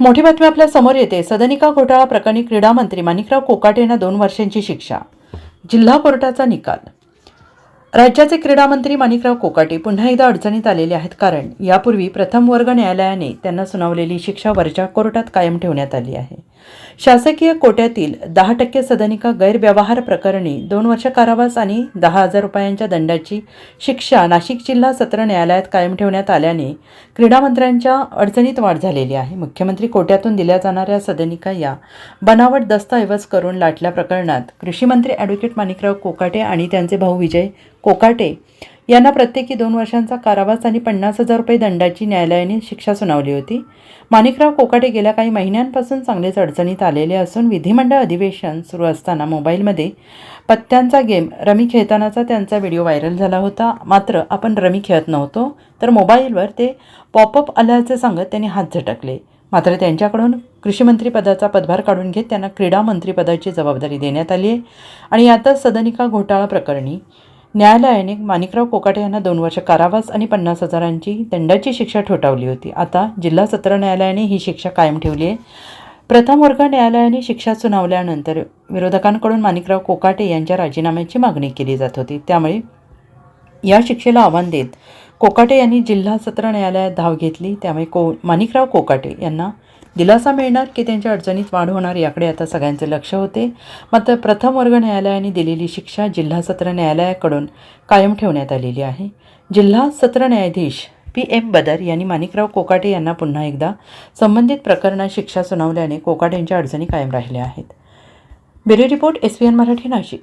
एक मोठी बातमी आपल्यासमोर येते. सदनिका घोटाळा प्रकरणी क्रीडा मंत्री माणिकराव कोकाटे यांना दोन वर्षांची शिक्षा. जिल्हा कोर्टाचा निकाल. राज्याचे क्रीडा मंत्री माणिकराव कोकाटे पुन्हा एकदा अडचणीत आलेले आहेत कारण यापूर्वी प्रथम वर्ग न्यायालयाने त्यांना सुनावलेली शिक्षा वरच्या कोर्टात कायम ठेवण्यात आली आहे. शासकीय कोट्यातील दहा टक्के सदनिका गैरव्यवहार प्रकरणी दोन वर्ष कारावास आणि दहा हजार रुपयांच्या दंडाची शिक्षा नाशिक जिल्हा सत्र न्यायालयात कायम ठेवण्यात आल्याने क्रीडामंत्र्यांच्या अडचणीत वाढ झालेली आहे. मुख्यमंत्री कोट्यातून दिल्या जाणाऱ्या सदनिका या बनावट दस्तऐवज करून लाटल्या प्रकरणात कृषी मंत्री ॲडव्होकेट माणिकराव कोकाटे आणि त्यांचे भाऊ विजय कोकाटे यांना प्रत्येकी दोन वर्षांचा कारावास आणि पन्नास हजार रुपये दंडाची न्यायालयाने शिक्षा सुनावली होती. माणिकराव कोकाटे गेल्या काही महिन्यांपासून चांगलेच अडचणीत आलेले असून विधिमंडळ अधिवेशन सुरू असताना मोबाईलमध्ये पत्त्यांचा गेम रमी खेळतानाचा त्यांचा व्हिडिओ व्हायरल झाला होता. मात्र आपण रमी खेळत नव्हतो तर मोबाईलवर ते पॉपअप आल्याचे सांगत त्यांनी हात झटकले. मात्र त्यांच्याकडून कृषीमंत्री पदाचा पदभार काढून घेत त्यांना क्रीडा मंत्रीपदाची जबाबदारी देण्यात आली आहे. आणि यातच सदनिका घोटाळा प्रकरणी न्यायालयाने माणिकराव कोकाटे यांना दोन वर्ष कारावास आणि पन्नास हजारांची दंडाची शिक्षा ठोठावली होती. आता जिल्हा सत्र न्यायालयाने ही शिक्षा कायम ठेवली आहे. प्रथम वर्ग न्यायालयाने शिक्षा सुनावल्यानंतर विरोधकांकडून माणिकराव कोकाटे यांच्या राजीनाम्याची मागणी केली जात होती. त्यामुळे या शिक्षेला आव्हान देत कोकाटे यांनी जिल्हा सत्र न्यायालयात धाव घेतली. त्यामुळे को माणिकराव कोकाटे यांना दिलासा मिळणार की त्यांच्या अडचणीत वाढ होणार याकडे आता सगळ्यांचे लक्ष होते. मात्र प्रथम वर्ग न्यायालयाने दिलेली शिक्षा जिल्हा सत्र न्यायालयाकडून कायम ठेवण्यात आलेली आहे. जिल्हा सत्र न्यायाधीश पी एम बदर यांनी माणिकराव कोकाटे यांना पुन्हा एकदा संबंधित प्रकरणात शिक्षा सुनावल्याने कोकाटे यांच्या अडचणी कायम राहिल्या आहेत. Bureau report S P N Marathi Nashik.